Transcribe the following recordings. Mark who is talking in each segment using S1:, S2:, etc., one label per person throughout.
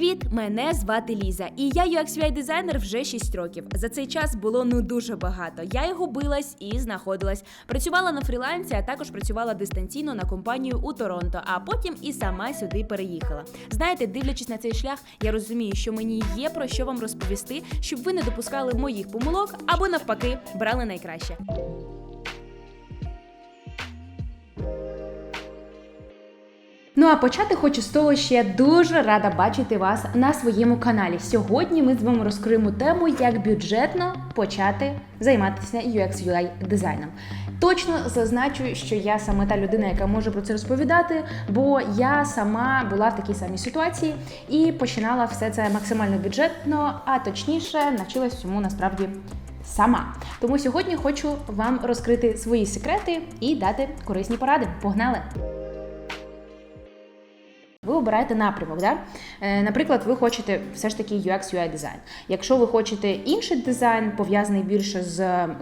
S1: Привіт! Мене звати Ліза, і я UX UI дизайнер вже 6 років. За цей час було ну дуже багато. Я і губилась і знаходилась. Працювала на фрілансі, а також працювала дистанційно на компанію у Торонто, а потім і сама сюди переїхала. Знаєте, дивлячись на цей шлях, я розумію, що мені є про що вам розповісти, щоб ви не допускали моїх помилок або навпаки брали найкраще. Ну а почати хочу з того, що я дуже рада бачити вас на своєму каналі. Сьогодні ми з вами розкриємо тему, як бюджетно почати займатися UX UI дизайном. Точно зазначу, що я саме та людина, яка може про це розповідати, бо я сама була в такій самій ситуації і починала все це максимально бюджетно, а точніше навчилась всьому насправді. Сама тому сьогодні хочу вам розкрити свої секрети і дати корисні поради. Погнали! Обираєте напрямок. Да? Е, Наприклад, ви хочете все ж таки UX UI дизайн. Якщо ви хочете інший дизайн, пов'язаний більше з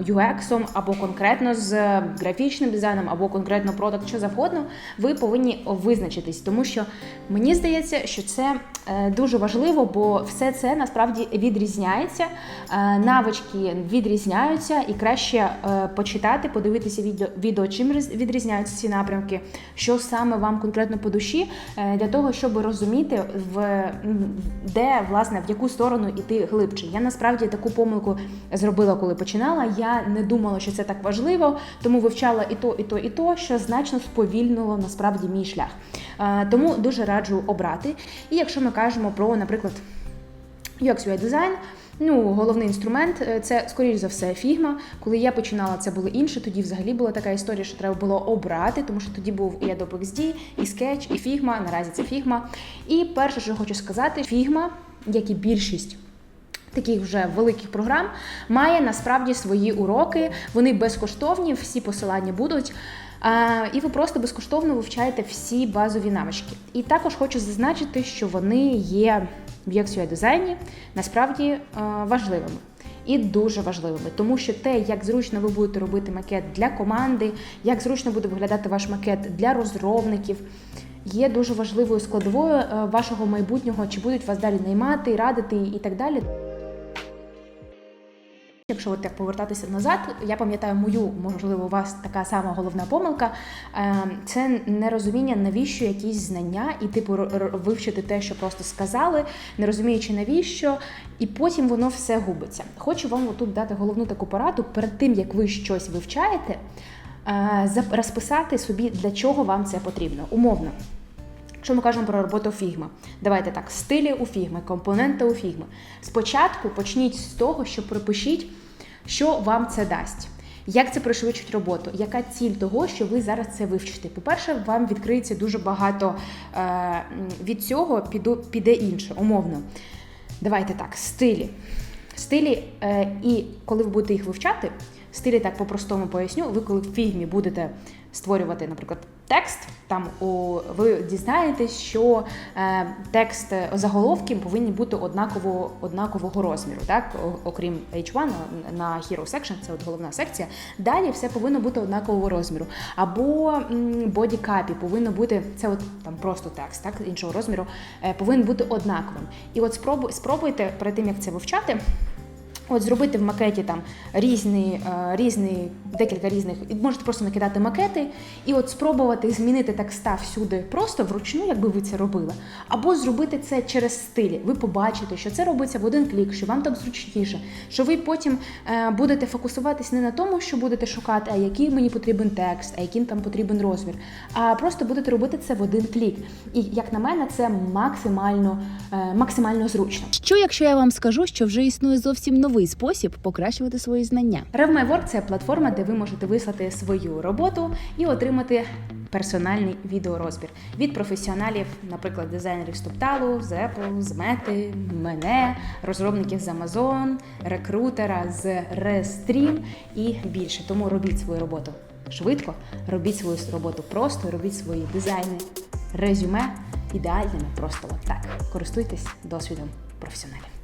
S1: UX, або конкретно з графічним дизайном, або конкретно продакт, що завгодно, ви повинні визначитись, тому що мені здається, що це е, дуже важливо, бо все це насправді відрізняється, е, навички відрізняються, і краще почитати, подивитися відео, чим відрізняються ці напрямки, що саме вам конкретно по душі, для того, щоб розуміти, в де власне в яку сторону йти глибше. Я насправді таку помилку зробила, коли починала. Я не думала, що це так важливо, тому вивчала і то, і то, і то, що значно сповільнило насправді мій шлях. Тому дуже раджу обрати. І якщо ми кажемо про, наприклад, UX UI дизайн. Ну, головний інструмент е, це, скоріш за все, фігма. Коли я починала, це було інше. Тоді взагалі була така історія, що треба було обрати, тому що тоді був і Adobe XD, і Sketch, і фігма. Наразі це фігма. І перше, що хочу сказати, фігма, як і більшість. Таких вже великих програм має насправді свої уроки. Вони безкоштовні, всі посилання будуть. А, і ви просто безкоштовно вивчаєте всі базові навички. І також хочу зазначити, що вони є в UX UI дизайні насправді е, важливими. І дуже важливими, тому що те, як зручно ви будете робити макет для команди, як зручно буде виглядати ваш макет для розробників, є дуже важливою складовою е, вашого майбутнього, чи будуть вас далі наймати, радити і так далі. Якщо от так повертатися назад, я пам'ятаю мою, можливо, у вас така сама головна помилка. е, Це нерозуміння, навіщо якісь знання, і типу вивчити те, що просто сказали, не розуміючи навіщо, і потім воно все губиться. Хочу вам тут дати головну таку пораду перед тим, як ви щось вивчаєте, е, розписати собі, для чого вам це потрібно. Умовно. Якщо ми кажемо про роботу Figma, давайте так, стилі у Figma, компоненти у Figma. Спочатку почніть з того, що пропишіть, що вам це дасть. Як це пришвидшить роботу? Яка ціль того, що ви зараз це вивчите? По-перше, вам відкриється дуже багато е, від цього піде інше, умовно. Давайте так, стилі. Стилі, е, і коли ви будете їх вивчати, стилі так по-простому поясню, ви коли в фільмі будете створювати, наприклад, текст, там у, ви дізнаєтесь, що е, текст е, заголовки повинні бути однаково, однакового розміру, так? Окрім H1 на, на Hero Section, це от головна секція. Далі все повинно бути однакового розміру. Або copy повинно бути, це от там просто текст, так, іншого розміру, е, повинен бути однаковим. І от спробуй, спробуйте перед тим, як це вивчати. От зробити в макеті там різні, е, різні, декілька різних, можете просто накидати макети, і от спробувати змінити текста всюди просто вручну, якби ви це робили, або зробити це через стилі. Ви побачите, що це робиться в один клік, що вам так зручніше, що ви потім е, будете фокусуватись не на тому, що будете шукати, а який мені потрібен текст, а яким там потрібен розмір, а просто будете робити це в один клік. І як на мене, це максимально, е, максимально зручно.
S2: Що якщо я вам скажу, що вже існує зовсім новий спосіб покращувати свої знання?
S1: RevMyWork – це платформа, де ви можете вислати свою роботу і отримати персональний відеорозбір від професіоналів, наприклад, дизайнерів з Топталу, з Apple, з Meta, мене, розробників з Amazon, рекрутера з Restream і більше. Тому робіть свою роботу швидко, робіть свою роботу просто, робіть свої дизайни, резюме ідеальними, просто от так. Користуйтесь досвідом професіоналів.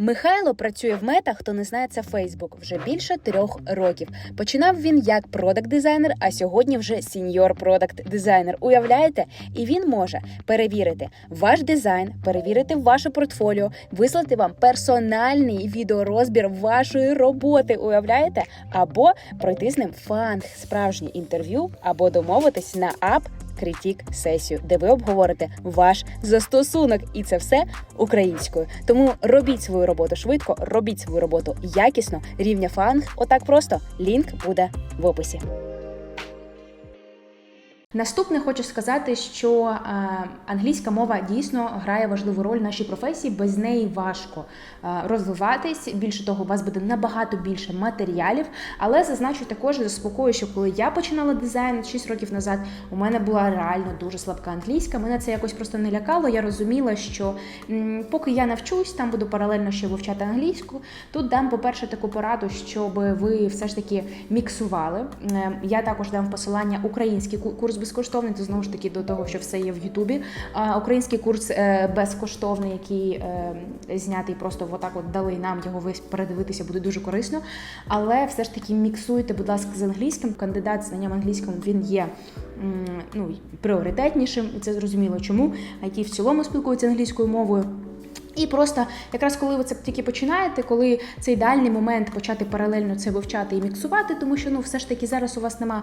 S2: Михайло працює в мета, хто не знає, це Фейсбук вже більше трьох років. Починав він як продакт-дизайнер, а сьогодні вже сіньор продакт-дизайнер. Уявляєте? І він може перевірити ваш дизайн, перевірити ваше портфоліо, вислати вам персональний відеорозбір вашої роботи. Уявляєте? Або пройти з ним фан, справжнє інтерв'ю, або домовитись на ап. Критік сесію, де ви обговорите ваш застосунок, і це все українською. Тому робіть свою роботу швидко, робіть свою роботу якісно, рівня фанг. Отак просто лінк буде в описі.
S1: Наступне хочу сказати, що е, англійська мова дійсно грає важливу роль в нашій професії. Без неї важко е, розвиватись. Більше того, у вас буде набагато більше матеріалів. Але зазначу також заспокою, що коли я починала дизайн 6 років назад, у мене була реально дуже слабка англійська. Мене це якось просто не лякало. Я розуміла, що поки я навчусь, там буду паралельно ще вивчати англійську. Тут дам, по-перше, таку пораду, щоб ви все ж таки міксували. Е, Я також дам посилання український курс безкоштовний, то знову ж таки до того, що все є в Ютубі. А Український курс е, безкоштовний, який е, знятий просто отак от дали нам його весь передивитися, буде дуже корисно. Але все ж таки міксуйте, будь ласка, з англійським. Кандидат знанням англійським він є ну, пріоритетнішим, і це зрозуміло чому. IT в цілому спілкуються англійською мовою. І просто якраз коли ви це тільки починаєте, коли це ідеальний момент почати паралельно це вивчати і міксувати, тому що ну все ж таки зараз у вас нема.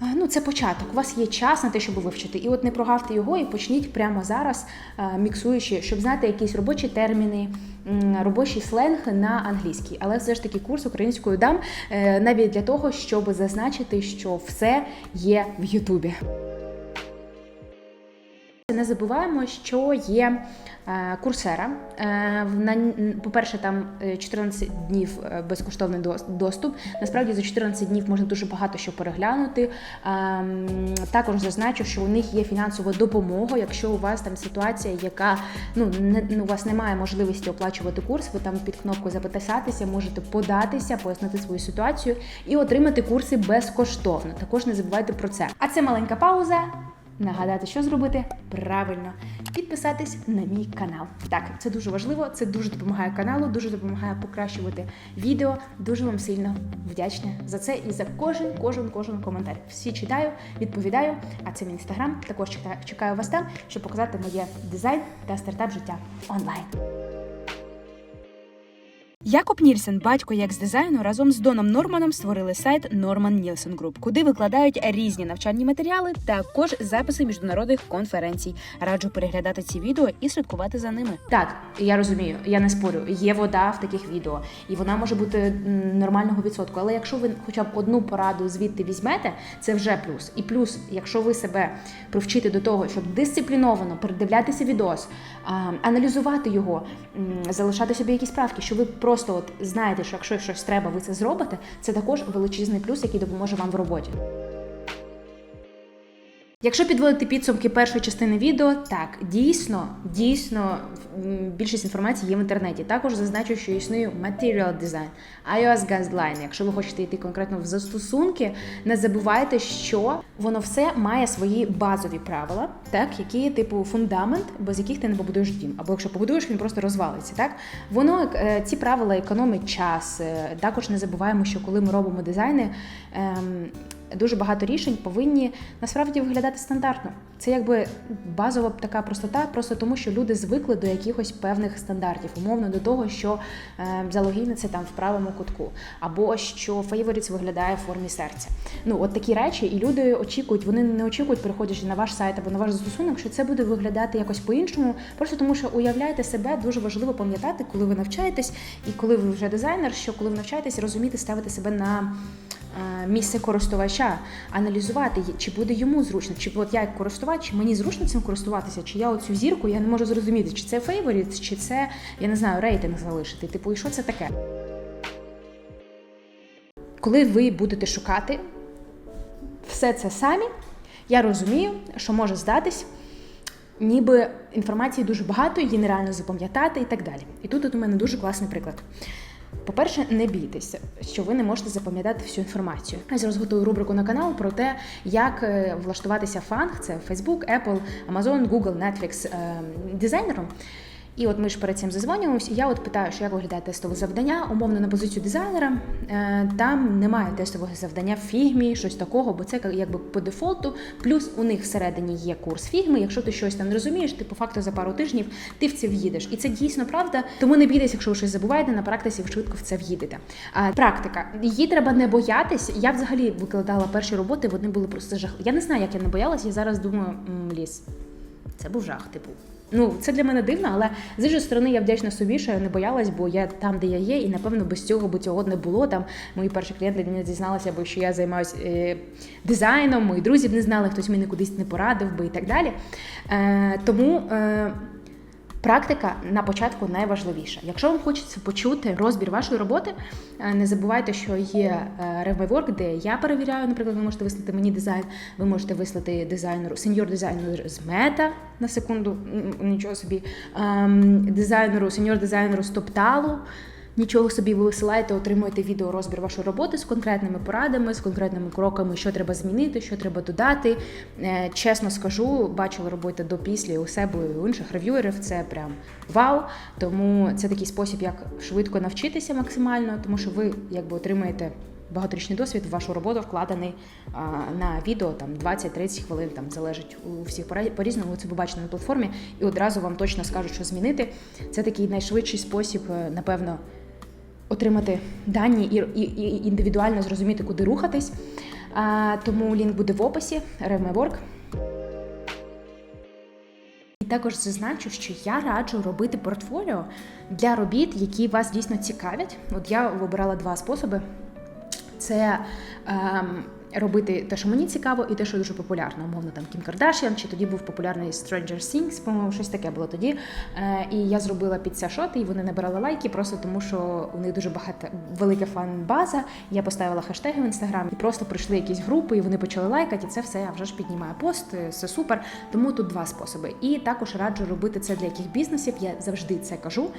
S1: А, Ну, це початок. У вас є час на те, щоб вивчити. І от не прогавте його і почніть прямо зараз, міксуючи, щоб знати якісь робочі терміни, робочі сленг на англійській. Але все ж таки курс українською дам е, навіть для того, щоб зазначити, що все є в Ютубі. Не забуваємо, що є е, курсера. Е, По-перше, там е, 14 днів е, безкоштовний доступ. Насправді за 14 днів можна дуже багато що переглянути. Ем, Також зазначу, що у них є фінансова допомога. Якщо у вас там ситуація, яка ну не ну, у вас немає можливості оплачувати курс, ви там під кнопкою записатися, можете податися, пояснити свою ситуацію і отримати курси безкоштовно. Також не забувайте про це. А це маленька пауза. Нагадати, що зробити правильно, підписатись на мій канал. Так, це дуже важливо, це дуже допомагає каналу, дуже допомагає покращувати відео. Дуже вам сильно вдячна за це і за кожен, кожен, кожен коментар. Всі читаю, відповідаю. А це мій інстаграм. Також чекаю, вас там, щоб показати моє дизайн та стартап життя онлайн.
S2: Якоб Нільсен, батько як з дизайну, разом з Доном Норманом створили сайт Norman Nielsen Group, куди викладають різні навчальні матеріали, також записи міжнародних конференцій. Раджу переглядати ці відео і слідкувати за ними.
S1: Так, я розумію, я не спорю. Є вода в таких відео, і вона може бути нормального відсотку. Але якщо ви хоча б одну пораду звідти візьмете, це вже плюс. І плюс, якщо ви себе привчите до того, щоб дисципліновано передивлятися відос, аналізувати його, залишати собі якісь правки, що ви просто от знаєте, що якщо щось треба, ви це зробите, це також величезний плюс, який допоможе вам в роботі. Якщо підводити підсумки першої частини відео, так дійсно, дійсно більшість інформації є в інтернеті. Також зазначу, що існує Material Design, iOS Guideline. Якщо ви хочете йти конкретно в застосунки, не забувайте, що воно все має свої базові правила, так які типу фундамент, без яких ти не побудуєш дім. Або якщо побудуєш, він просто розвалиться. Так воно е, ці правила економить час. Е, Також не забуваємо, що коли ми робимо дизайни. ем, дуже багато рішень повинні насправді виглядати стандартно. Це якби базова така простота, просто тому що люди звикли до якихось певних стандартів, умовно до того, що е, залогіниться там в правому кутку, або що favorites виглядає в формі серця. Ну от такі речі, і люди очікують, вони не очікують, переходячи на ваш сайт або на ваш застосунок, що це буде виглядати якось по-іншому. Просто тому, що уявляєте себе, дуже важливо пам'ятати, коли ви навчаєтесь, і коли ви вже дизайнер, що коли ви навчаєтесь, розуміти, ставити себе на місце користувача, аналізувати, чи буде йому зручно, чи от я як користувач, чи мені зручно цим користуватися, чи я оцю зірку я не можу зрозуміти, чи це фейворіт, чи це, я не знаю, рейтинг залишити. Типу, і що це таке? Коли ви будете шукати все це самі, я розумію, що може здатись, ніби інформації дуже багато, її нереально запам'ятати і так далі. І тут от у мене дуже класний приклад. По-перше, не бійтеся, що ви не можете запам'ятати всю інформацію. Я зараз готую рубрику на канал про те, як е, влаштуватися фанг, це Facebook, Apple, Amazon, Google, Netflix е, дизайнером. І от ми ж перед цим зазвонюємось, і я от питаю, що як виглядає тестове завдання, умовно на позицію дизайнера. Е, Там немає тестового завдання в фігмі, щось такого, бо це якби по дефолту. Плюс у них всередині є курс фігми. Якщо ти щось там не розумієш, ти по факту за пару тижнів ти в це в'їдеш. І це дійсно правда. Тому не бійтесь, якщо ви щось забуваєте, на практиці ви швидко в це в'їдете. А, практика. Її треба не боятись. Я взагалі викладала перші роботи, вони були просто жах. Я не знаю, як я не боялась. Я зараз думаю, ліс. Це був жах, типу. Ну, це для мене дивно, але з іншої сторони я вдячна собі, що я не боялась, бо я там, де я є, і напевно без цього би цього не було. Там мої перші клієнти не дізналися, бо що я займаюся е, дизайном, мої друзі б не знали, хтось мені кудись не порадив би і так далі. Е, тому. Е, Практика на початку найважливіша. Якщо вам хочеться почути розбір вашої роботи, е, не забувайте, що є ревайворк, де я перевіряю. Наприклад, ви можете вислати мені дизайн, ви можете вислати дизайнеру, сеньор дизайнеру з мета на секунду, нічого собі, ем, дизайнеру, сеньор дизайнеру з топталу. Нічого собі ви висилаєте, отримуєте відео розбір вашої роботи з конкретними порадами, з конкретними кроками, що треба змінити, що треба додати. Е, Чесно скажу, бачила роботи до після у себе і у інших рев'юерів. Це прям вау. Тому це такий спосіб, як швидко навчитися максимально, тому що ви якби отримаєте. Багаторічний досвід в вашу роботу вкладений а, на відео там 20-30 хвилин, там залежить у всіх по-різному. Ви це побачите на платформі, і одразу вам точно скажуть, що змінити. Це такий найшвидший спосіб, е, напевно, отримати дані і, і, і індивідуально зрозуміти, куди рухатись. А, тому лінк буде в описі RevMyWork. І також зазначу, що я раджу робити портфоліо для робіт, які вас дійсно цікавлять. От я вибирала два способи. Це ем, робити те, що мені цікаво, і те, що дуже популярно. Умовно, там Кім Кардашіан, чи тоді був популярний Stranger Things, по-моєму, щось таке було тоді. Е, і я зробила під це шоти, і вони набирали лайки, просто тому що у них дуже багато велика фан-база. Я поставила хештеги в інстаграм, і просто прийшли якісь групи, і вони почали лайкати. І це все вже ж піднімає пост. е, Все супер. Тому тут два способи. І також раджу робити це для яких бізнесів. Я завжди це кажу.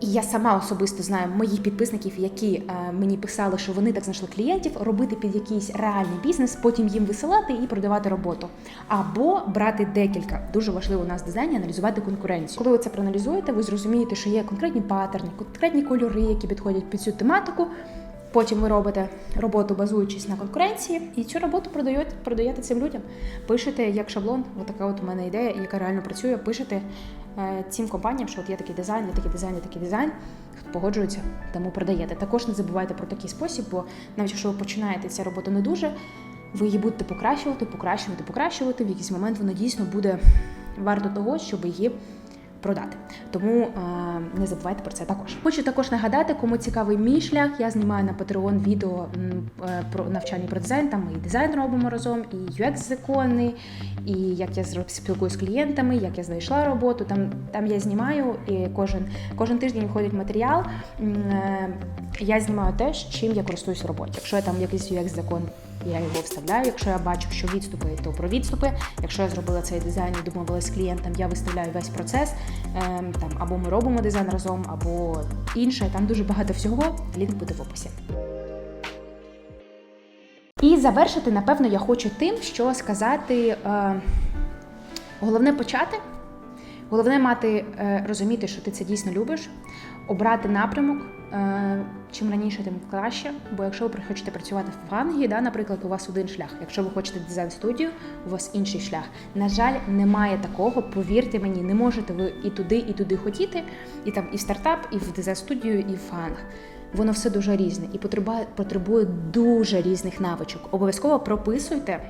S1: І я сама особисто знаю моїх підписників, які е, мені писали, що вони так знайшли клієнтів, робити під якийсь реальний бізнес, потім їм висилати і продавати роботу. Або брати декілька. Дуже важливо у нас дизайні аналізувати конкуренцію. Коли ви це проаналізуєте, ви зрозумієте, що є конкретні паттерни, конкретні кольори, які підходять під цю тематику. Потім ви робите роботу, базуючись на конкуренції, і цю роботу продаєте, продаєте цим людям. Пишете як шаблон, отака от у мене ідея, яка реально працює. Пишете цим компаніям, що от є такий дизайн, є такий дизайн, є такий дизайн. Хто погоджується, тому продаєте. Також не забувайте про такий спосіб, бо навіть якщо ви починаєте ця робота не дуже, ви її будете покращувати, покращувати, покращувати. В якийсь момент вона дійсно буде варто того, щоб її продати. Тому е, не забувайте про це також. Хочу також нагадати, кому цікавий мій шлях. Я знімаю на Patreon відео е, про навчання про дизайн. Там ми і дизайн робимо разом, і UX закони, і як я спілкуюсь з клієнтами, як я знайшла роботу. Там, там я знімаю і кожен, кожен тиждень виходить матеріал. Е, Я знімаю те, чим я користуюсь в роботі. Якщо я там якийсь UX закон. Я його вставляю. Якщо я бачу, що відступи, то про відступи. Якщо я зробила цей дизайн і домовилась з клієнтом, я виставляю весь процес. Ем, там або ми робимо дизайн разом, або інше. Там дуже багато всього. Лінк буде в описі. І завершити, напевно, я хочу тим, що сказати. Е, головне почати. Головне мати е, розуміти, що ти це дійсно любиш, обрати напрямок. Е, чим раніше, тим краще. Бо якщо ви хочете працювати в Англії, да, наприклад, у вас один шлях. Якщо ви хочете дизайн студію, у вас інший шлях. На жаль, немає такого. Повірте мені, не можете ви і туди, і туди хотіти, і там і в стартап, і в дизайн студію, і в фанг. Воно все дуже різне і потребує, потребує дуже різних навичок. Обов'язково прописуйте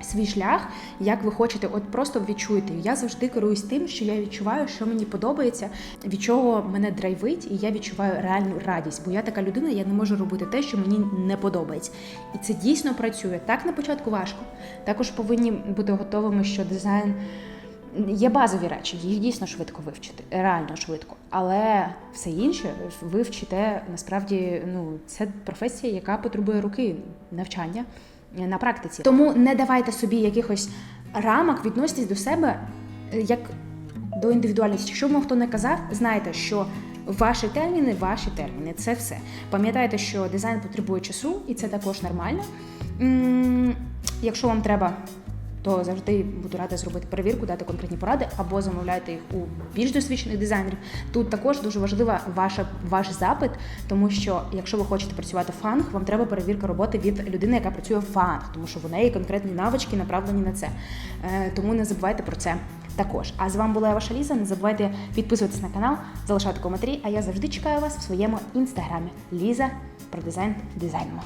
S1: свій шлях, як ви хочете, от просто відчуйте. Я завжди керуюсь тим, що я відчуваю, що мені подобається, від чого мене драйвить, і я відчуваю реальну радість. Бо я така людина, я не можу робити те, що мені не подобається. І це дійсно працює. Так на початку важко. Також повинні бути готовими, що дизайн. Є базові речі, їх дійсно швидко вивчити, реально швидко. Але все інше ви вчите насправді. Ну це професія, яка потребує руки навчання на практиці. Тому не давайте собі якихось рамок, відноситесь до себе е, як до індивідуальності. Якщо вам хто не казав, знайте, що ваші терміни, ваші терміни це все. Пам'ятайте, що дизайн потребує часу, і це також нормально. Якщо вам треба то завжди буду рада зробити перевірку, дати конкретні поради або замовляйте їх у більш досвідчених дизайнерів. Тут також дуже важлива ваша ваш запит, тому що якщо ви хочете працювати в фанг, вам треба перевірка роботи від людини, яка працює в фанг, тому що в неї конкретні навички направлені на це. Е, тому не забувайте про це. Також, а з вами була ваша Ліза. Не забувайте підписуватись на канал, залишати коментарі. А я завжди чекаю вас в своєму інстаграмі. Ліза про дизайн дизайнемо.